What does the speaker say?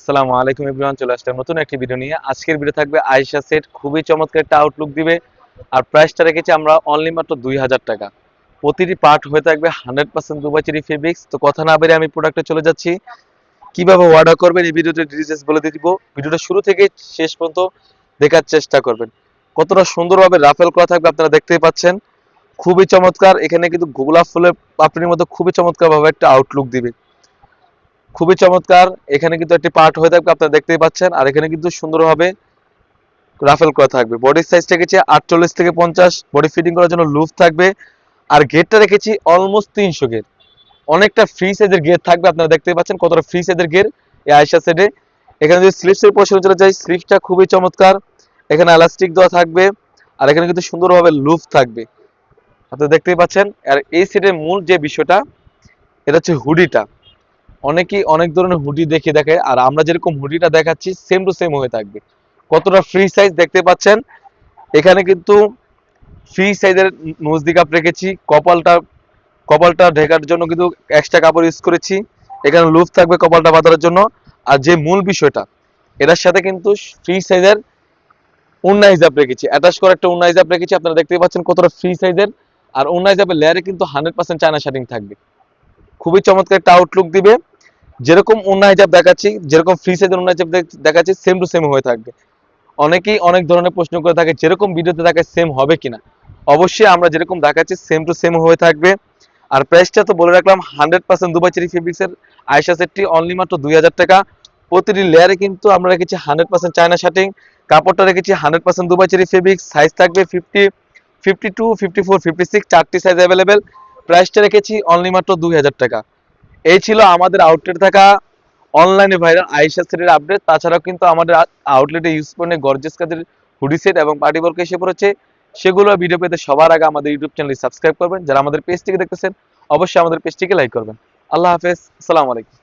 আসসালামু আলাইকুম এভরিওয়ান চলে আসলাম নতুন একটি ভিডিও নিয়ে। আজকের ভিডিও থাকবে আয়েশা সেট খুবই চমৎকার একটা আউটলুক দিবে। আর প্রাইসটা রেখেছি আমরা অনলি মাত্র দুই হাজার টাকা। প্রতিটি পার্ট হয়ে থাকবে hundred percent Dubai cherry fabrics তো কথা না আমি প্রোডাক্টে চলে যাচ্ছি। কীভাবে অর্ডার করবেন এই ভিডিওতে ডিটেলস বলে দিয়ে দিব। ভিডিওটা শুরু থেকে শেষ পর্যন্ত দেখার চেষ্টা করবেন। কতটা সুন্দরভাবে রাফেল করা থাকবে আপনারা দেখতেই পাচ্ছেন। খুবই চমৎকার। এখানে কিন্তু গোলাপ ফুলের পাপড়ির মধ্যে খুবই চমৎকার ভাবে একটা আউটলুক দিবে। খুবই চমৎকার। এখানে কিন্তু একটি পার্ট হয়ে থাকবে, আপনারা দেখতেই পাচ্ছেন। আর এখানে কিন্তু সুন্দরভাবে রাফেল করা থাকবে। বডির সাইজ রেখেছি আটচল্লিশ থেকে পঞ্চাশ। বডি ফিটিং করার জন্য লুফ থাকবে। আর গেটটা রেখেছি অলমোস্ট তিনশো গেট। অনেকটা ফ্রি সাইজের গেট থাকবে, আপনারা দেখতেই পাচ্ছেন কতটা ফ্রি সাইজের গেট এই আয়সা সেটে এখানে যদি স্লিপসের পোর্শনে চলে যাই স্লিপসটা খুবই চমৎকার। এখানে এলাস্টিক দেওয়া থাকবে। আর এখানে কিন্তু সুন্দরভাবে লুফ থাকবে। আপনারা দেখতেই পাচ্ছেন। আর এই সেটের মূল যে বিষয়টা, এটা হচ্ছে হুডিটা অনেকেই অনেক ধরনের হুডি দেখে দেখে, আর আমরা যেরকম হুডিটা দেখাচ্ছি সেম টু সেম হয়ে থাকবে। কতটা ফ্রি সাইজ দেখতে পাচ্ছেন? এখানে কিন্তু ফ্রি সাইজের নজদি কাপ রেখেছি। কপালটা কপালটা ঢেকার জন্য কিন্তু এক্সট্রা কাপড় ইউজ করেছি। এখানে লুফ থাকবে কপালটা বাঁধার জন্য। আর যে মূল বিষয়টা, এটার সাথে কিন্তু ফ্রি সাইজের উন্না হিসাব রেখেছি। অ্যাটাচ করা একটা উন্না হিসাব রেখেছি। আপনারা দেখতে পাচ্ছেন কতটা ফ্রি সাইজের আর উন্না হিসাবে লেয়ারে কিন্তু হান্ড্রেড পার্সেন্ট চায়না শার্টিং থাকবে। খুবই চমৎকার একটা আউটলুক দিবে। যেরকম উন্না হিজাব দেখাচ্ছি, যেরকম ফ্রি সাইজের উন্না হিজাব দেখ- দেখাচ্ছি সেম টু সেম হয়ে থাকবে। অনেকেই অনেক ধরনের প্রশ্ন করে থাকে, যেরকম ভিডিওতে দেখায় সেম হবে কিনা? অবশ্যই আমরা যেরকম দেখাচ্ছি সেম টু সেম হয়ে থাকবে। আর প্রাইসটা তো বলে রাখলাম হান্ড্রেড পার্সেন্ট দুবাই চেরি ফেব্রিক্সের আয়সা সেটটি অনলি মাত্র দুই হাজার টাকা। প্রতিটি লেয়ারে কিন্তু আমরা রেখেছি হান্ড্রেড পার্সেন্ট চায়না শার্টিং কাপড়টা রেখেছি hundred percent Dubai cherry fabrics size থাকবে fifty fifty two fifty four fifty six চারটি সাইজ অ্যাভেলেবেল প্রাইসটা রেখেছি অনলি মাত্র দুই হাজার টাকা। এই ছিল আমাদের আউটলেট থাকা অনলাইনে ভাইরাল আইসা সেটের আপডেট তাছাড়াও কিন্তু আমাদের আউটলেটে ইউজ করে গর্জেস কাদের হুডি সেট এবং পার্টি বর্ক এসে পড়েছে, সেগুলো ভিডিও পেতে সবার আগে আমাদের ইউটিউব চ্যানেল সাবস্ক্রাইব করবেন। যারা আমাদের পেজটিকে দেখতেছেন, অবশ্যই আমাদের পেজটিকে লাইক করবেন। আল্লাহ হাফেজ। আসসালামু আলাইকুম।